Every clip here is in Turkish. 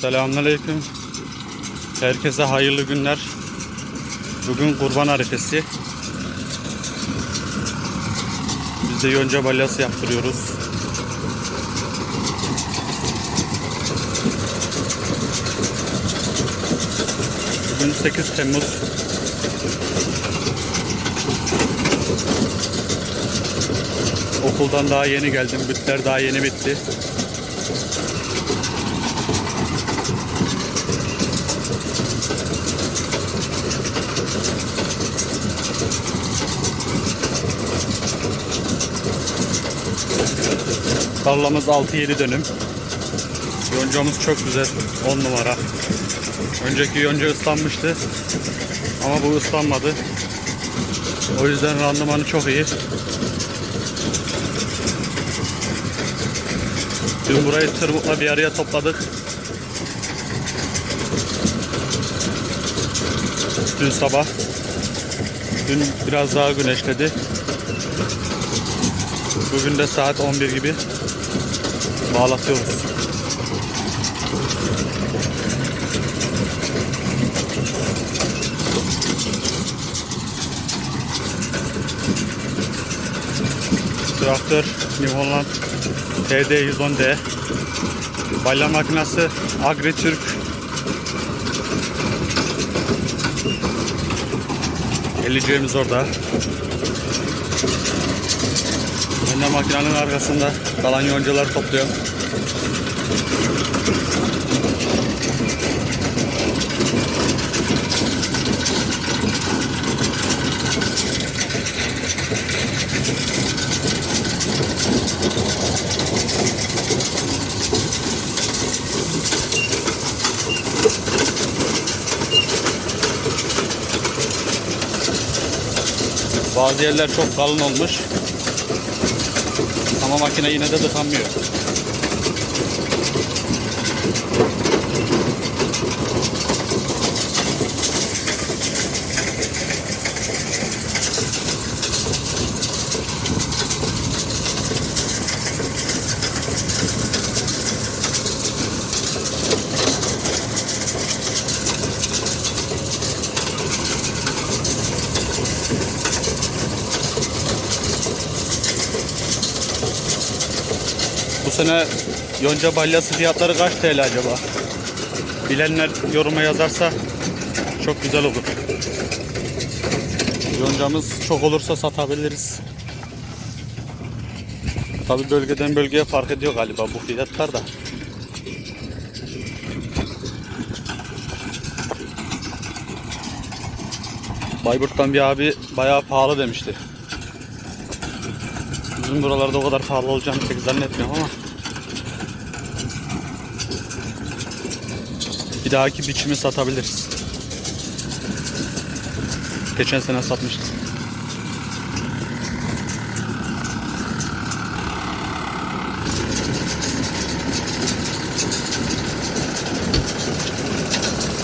Selamünaleyküm. Herkese hayırlı günler. Bugün kurban arifesi. Biz de yonca balyası yaptırıyoruz. Bugün 8 Temmuz. Okuldan daha yeni geldim. Bütler daha yeni bitti. Tarlamız 6-7 dönüm. Yoncamız çok güzel. 10 numara. Önceki yonca ıslanmıştı. Ama bu ıslanmadı. O yüzden randımanı çok iyi. Dün burayı tırmıkla bir araya topladık. Dün sabah. Dün biraz daha güneşledi. Bugün de saat 11 gibi bağlatıyoruz. Traktör New Holland TD 110D Balya makinesi Agritürk Ellicimiz orada. De makinenin arkasında kalan yoncaları topluyorum. Bazı yerler çok kalın olmuş. Ama makine yine de tıkanmıyor. Sene yonca balyası fiyatları kaç TL acaba? Bilenler yoruma yazarsa çok güzel olur. Yoncamız çok olursa satabiliriz. Tabi bölgeden bölgeye fark ediyor galiba bu fiyatlar da. Bayburt'tan bir abi bayağı pahalı demişti. Bizim buralarda o kadar pahalı olacağını pek zannetmiyorum ama. Bir dahaki biçimi satabiliriz. Geçen sene satmıştık.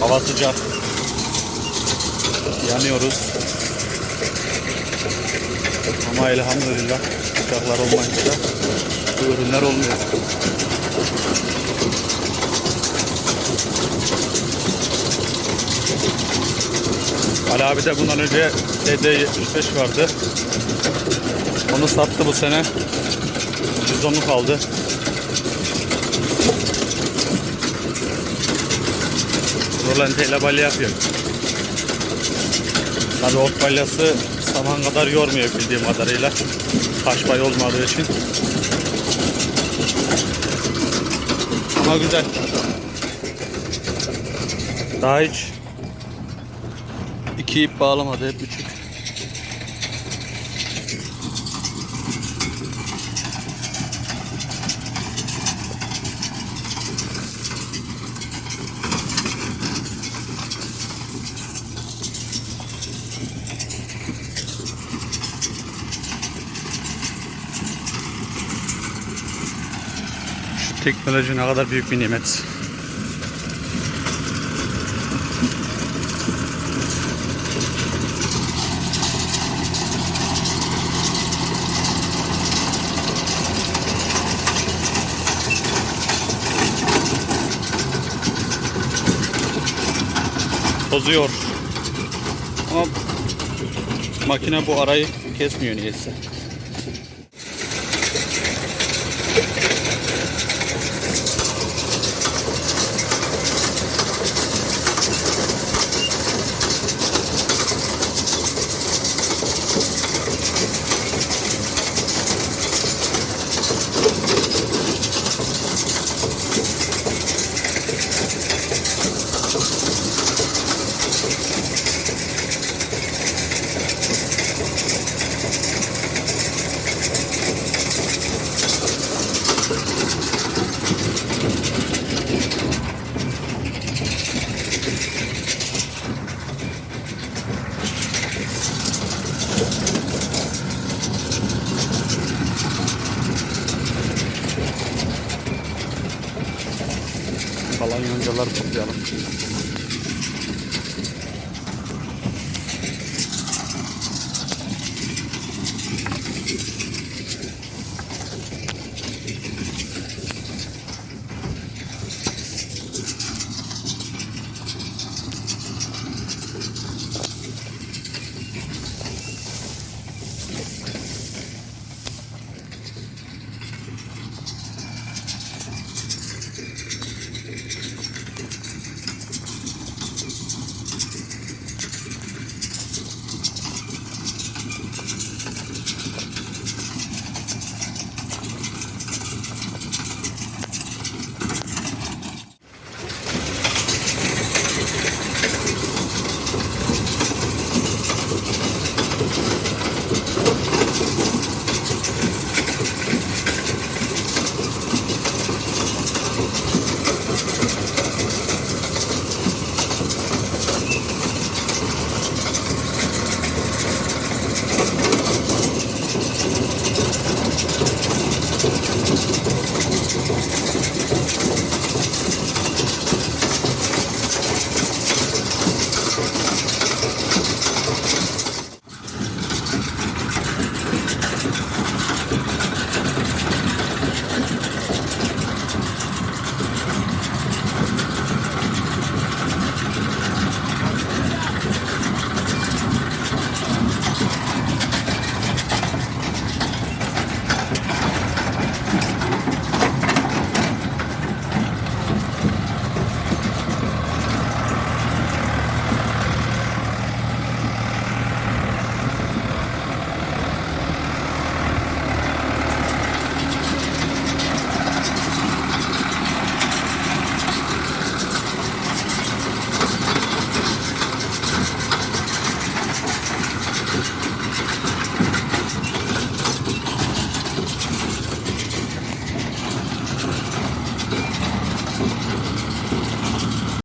Hava sıcak. Yanıyoruz. Ama elhamdülillah sıcaklar olmayınca bu ürünler olmuyor. Ali abi de bundan önce TD75 vardı. Onu sattı bu sene. 110'u kaldı. Rolanteyle balya yapıyor. Tabi ot balyası saman kadar yormuyor bildiğim kadarıyla. Taş bay olmadığı için. Ama güzel. Daha hiç iki ip bağlamadı hep küçük. Şu teknoloji ne kadar büyük bir nimet. Bozuyor. Ama makine bu arayı kesmiyor niyeyse. Kalan yoncaları toplayalım.